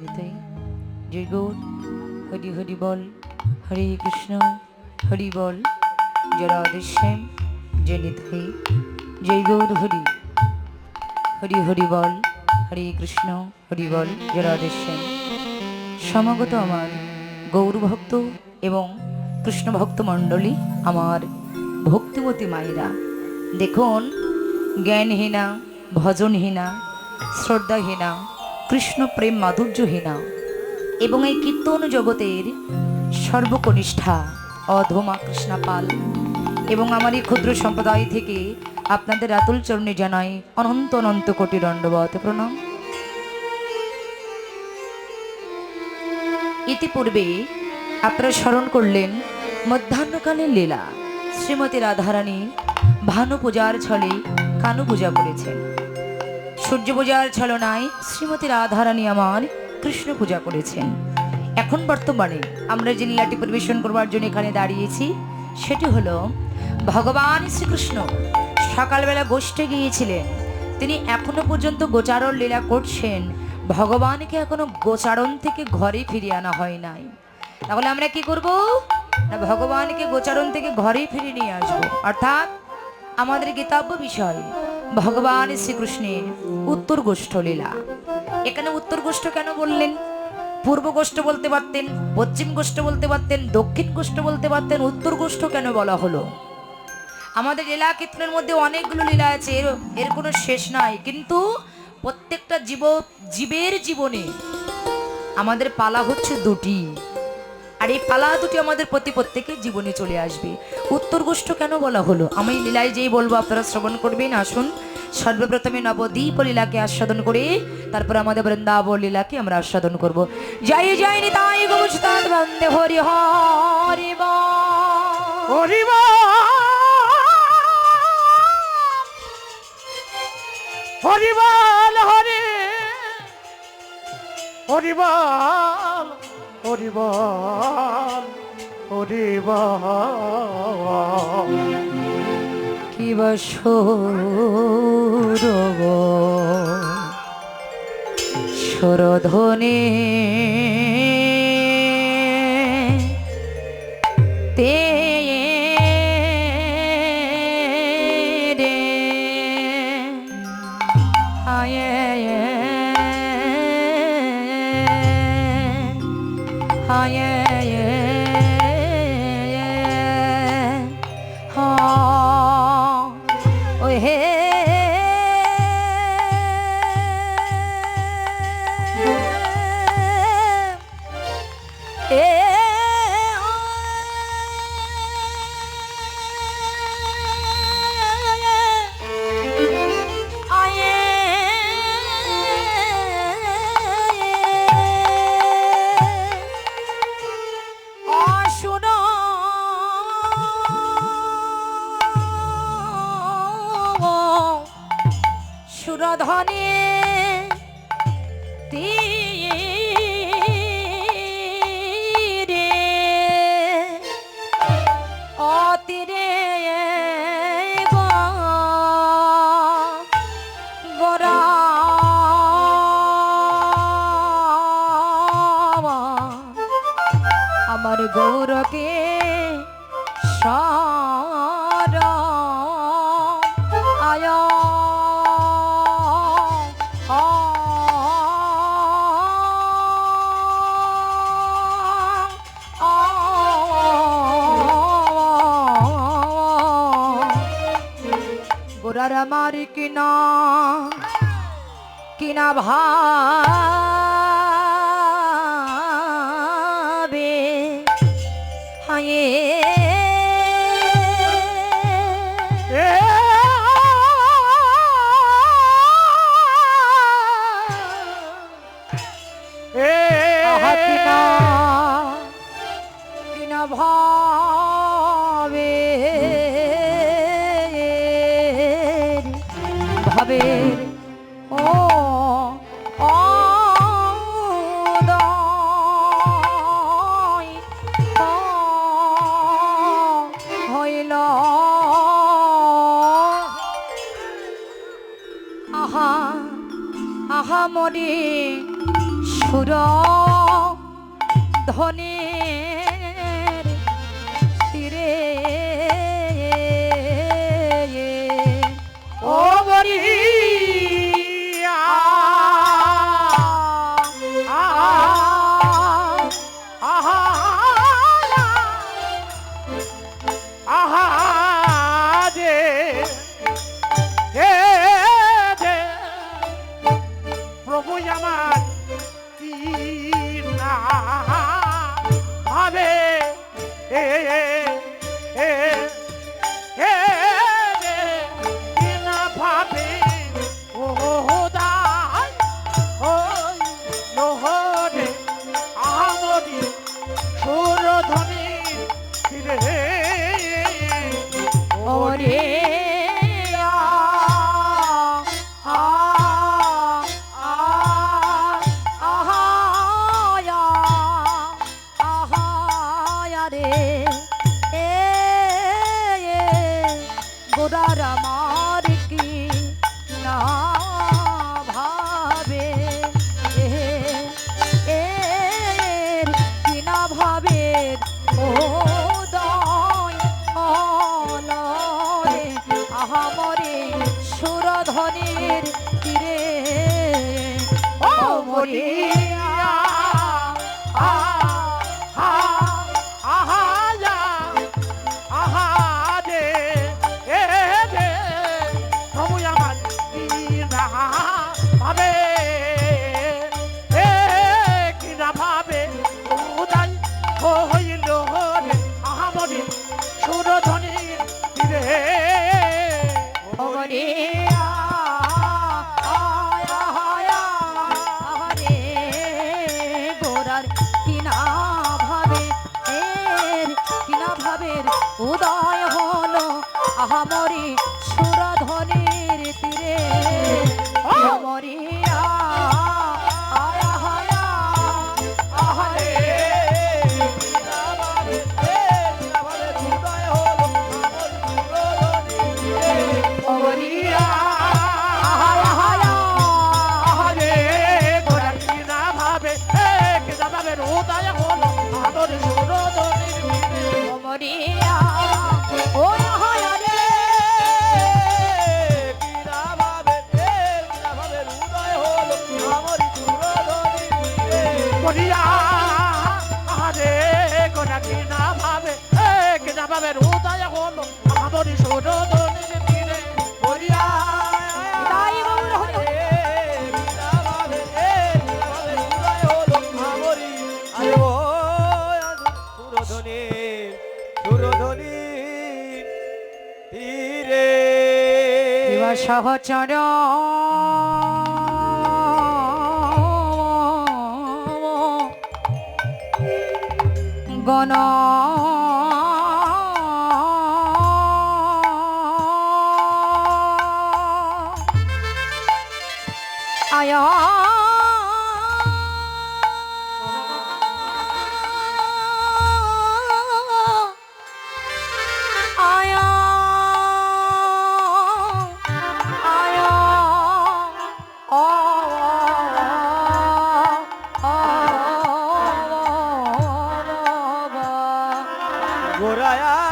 নিতাই জয় গৌর হরি হরি বল হরে কৃষ্ণ হরি বল জয় রাধেশ্যাম জয় নিতাই জয় গৌর হরি হরি হরি বল হরে কৃষ্ণ হরি বল জয় রাধেশ্যাম সমাগত আমার গৌর ভক্ত এবং কৃষ্ণ ভক্ত মণ্ডলী আমার ভক্তিমতী মায়েরা দেখুন জ্ঞানহীনা ভজনহীনা শ্রদ্ধাহীনা কৃষ্ণ প্রেম মাধুর্যহীনা এবং এই কীর্তন জগতের সর্বকনিষ্ঠা অধমা কৃষ্ণা পাল এবং আমার এই ক্ষুদ্র সম্প্রদায় থেকে আপনাদের আতুল চরণে জানাই অনন্ত অনন্ত কোটি দণ্ডবত প্রণাম। ইতিপূর্বে আপনারা স্মরণ করলেন মধ্যাহ্নকালের লীলা। শ্রীমতী রাধারানী ভানু পূজার ছলে কানু পূজা করেছেন। সূর্য পূজার ছলনায় শ্রীমতী রাধারানী আমার কৃষ্ণ পূজা করেছেন। এখন বর্তমানে আমরা যে লীলাটি পরিবেশন করবার জন্য এখানে দাঁড়িয়েছি, সেটি হলো ভগবান শ্রীকৃষ্ণ সকালবেলা গোষ্ঠে গিয়েছিলেন। তিনি এখনও পর্যন্ত গোচারণ লীলা করছেন। ভগবানকে এখনও গোচারণ থেকে ঘরে ফিরিয়ে আনা হয় নাই। তাহলে আমরা কি করব? না, ভগবানকে গোচারণ থেকে ঘরে ফিরিয়ে নিয়ে আসব। অর্থাৎ আমাদের গীতাব্য বিষয় ভগবান শ্রীকৃষ্ণের উত্তর গোষ্ঠ লীলা। এখানে উত্তর গোষ্ঠ কেন বললেন? পূর্ব গোষ্ঠ বলতে পারতেন পশ্চিম গোষ্ঠ বলতে পারতেন দক্ষিণ গোষ্ঠ বলতে পারতেন উত্তর গোষ্ঠ কেন বলা হলো? আমাদের লীলা কীর্তনের মধ্যে অনেকগুলো লীলা আছে, এর এর কোনো শেষ নাই। কিন্তু প্রত্যেকটা জীব, জীবের জীবনে আমাদের পালা হচ্ছে দুটি। আর এই পালা দুটি আমাদের প্রতি প্রত্যেকের জীবনে চলে আসবে। উত্তর গোষ্ঠ কেন বলা হলো? আমি লীলায় যেই বলব, আপনারা শ্রবণ করবেন, আসুন। সর্বপ্রথমে নবদ্বীপ লীলাকে আস্বাদন করে, তারপর আমাদের বৃন্দাব লীলাকে আমরা আস্বাদন করব। জয় জয় নিতাই বন্দে হরি হরি বল। হরিবা হরিবাল হরে হরিবাল হরিবাল কি বা সৌরভ? তীরে আমার কিনা কিনা ভাবে গোরার আমার সহচর। গণ গোরায়া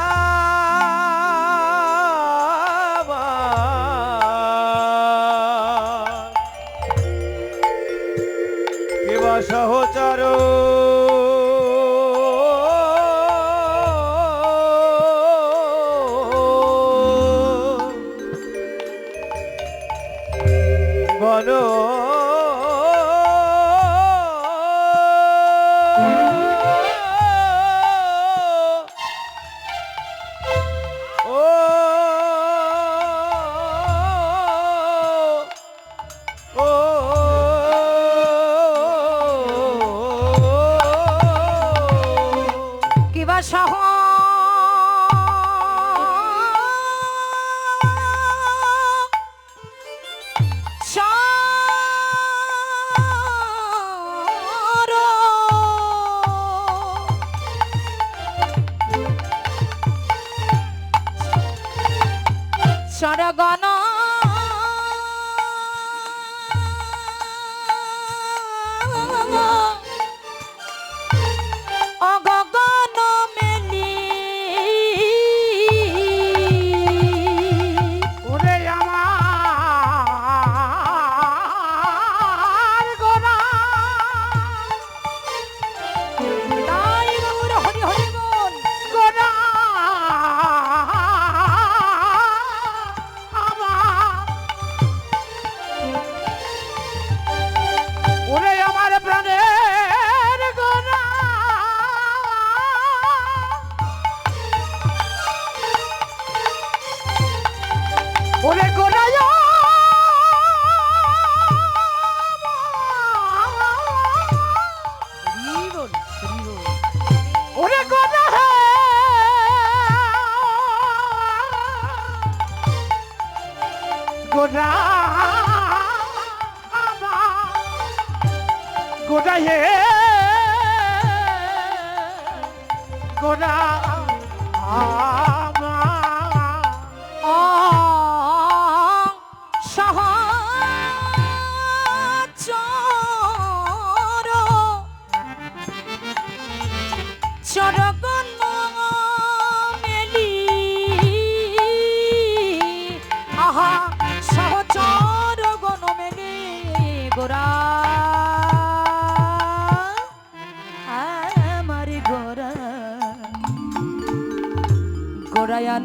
সরগণ গোড়া হে গোড়া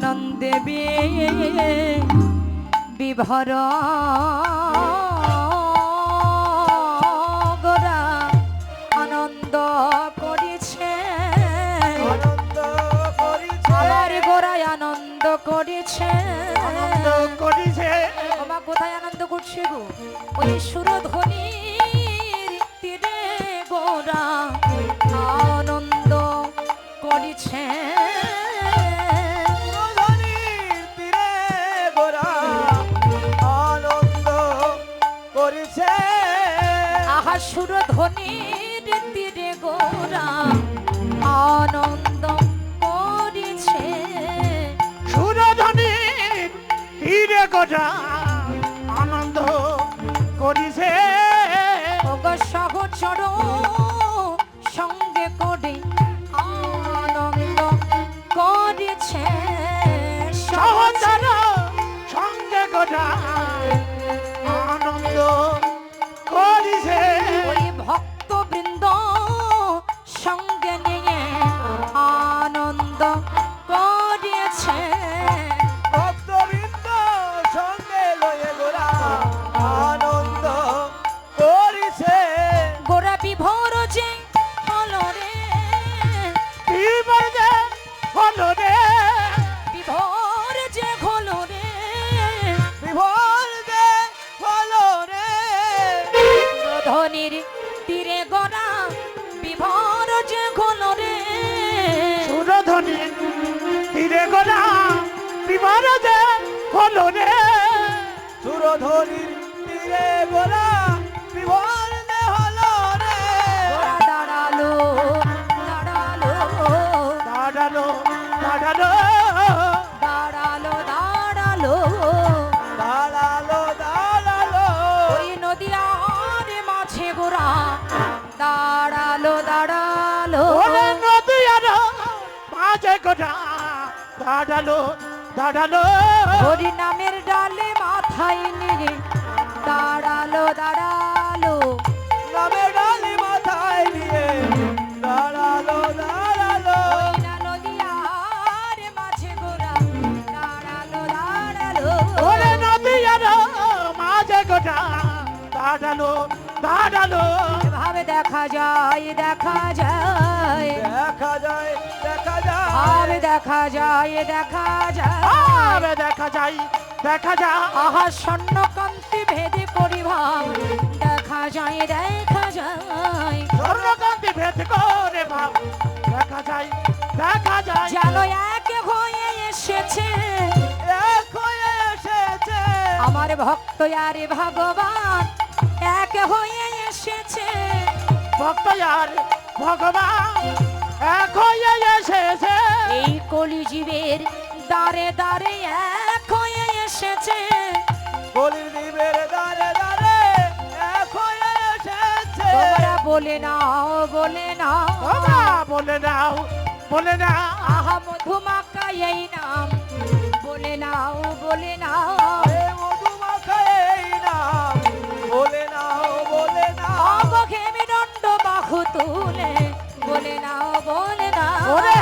আনন্দে বিভর গোরা আনন্দ করেছে। আমার গোড়ায় আনন্দ করেছে। আনন্দ করিছে। বাবা কোথায় আনন্দ করছে গো? ওই সুরধ্বনির আহা ধনির তীরে গোরা আনন্দ করেছে। সুরধনী তীরে গোরা আনন্দ করিছে। সুরধনির তীরে গোরা বিভোর হলো রে। দাঁড়াল দাঁড়াল দাঁড়াল দাঁড়াল। দাঁড়াল দাঁড়াল। দাঁড়াল দাঁড়াল। ওই নদীয়ার মাঝে গোরা দাঁড়াল দাঁড়াল। ওরে নদীয়ার মাঝে গোটা দাঁড়াল দাঁড়াল। হরি নামের ডালে মাথায় নিয়ে দাঁড়াল দাঁড়াল। নামে ডালি মাথায় নিয়ে দাঁড়াল দাঁড়াল। মাঝে গোরা দাঁড়াল দাঁড়াল। ওরে নদীয়ার মাঝে গোটা দাঁড়াল দাঁড়াল। এভাবে দেখা যায় দেখা যায়। দেখা যায় দেখা যায়। ভাবে দেখা যায় দেখা যায়। দেখা যায় দেখা যায়। আহা স্বর্ণকান্তি ভেদে পরিভাব দেখা যায় দেখা যায়। স্বর্ণকান্তি ভেদ করে ভাব দেখা যায় দেখা যায়। যেন এক হয়ে এসেছে। এক হয়ে এসেছে। আমার ভক্ত আরে ভগবান এক হয়ে এসেছে। ভক্ত আর ভগবান এক হয়ে এসেছে। এই কলিজীবের দাঁড়ে দাঁড়ে এক হয়ে এসেছে। বলির বলে নাও বলে নাও। বলে নাও বলে নাও। আহা মধুমাকা এই নাম। বলে নাও বলে নাও। এ মধুমাখা এই নাম। বলে নাও বলে নাও। দণ্ড বাহু তুলে। বলে নাও বলে নাও।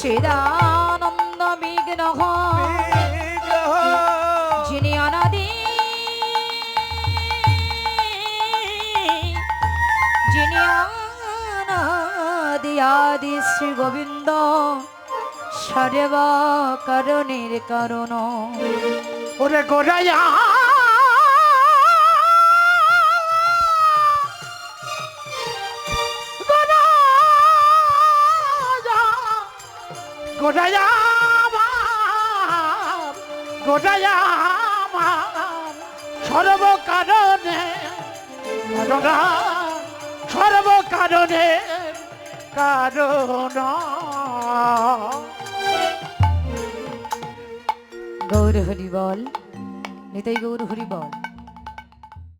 চিদানন্দ বিগ্রহ যিনি অনাদি যিনি অনাদি আদি শ্রী গোবিন্দ সর্ব করণের কারণ। ওরে গোড়াইয়া কারণে কারণ। গৌর হরি বল নিতাই গৌর হরি বল।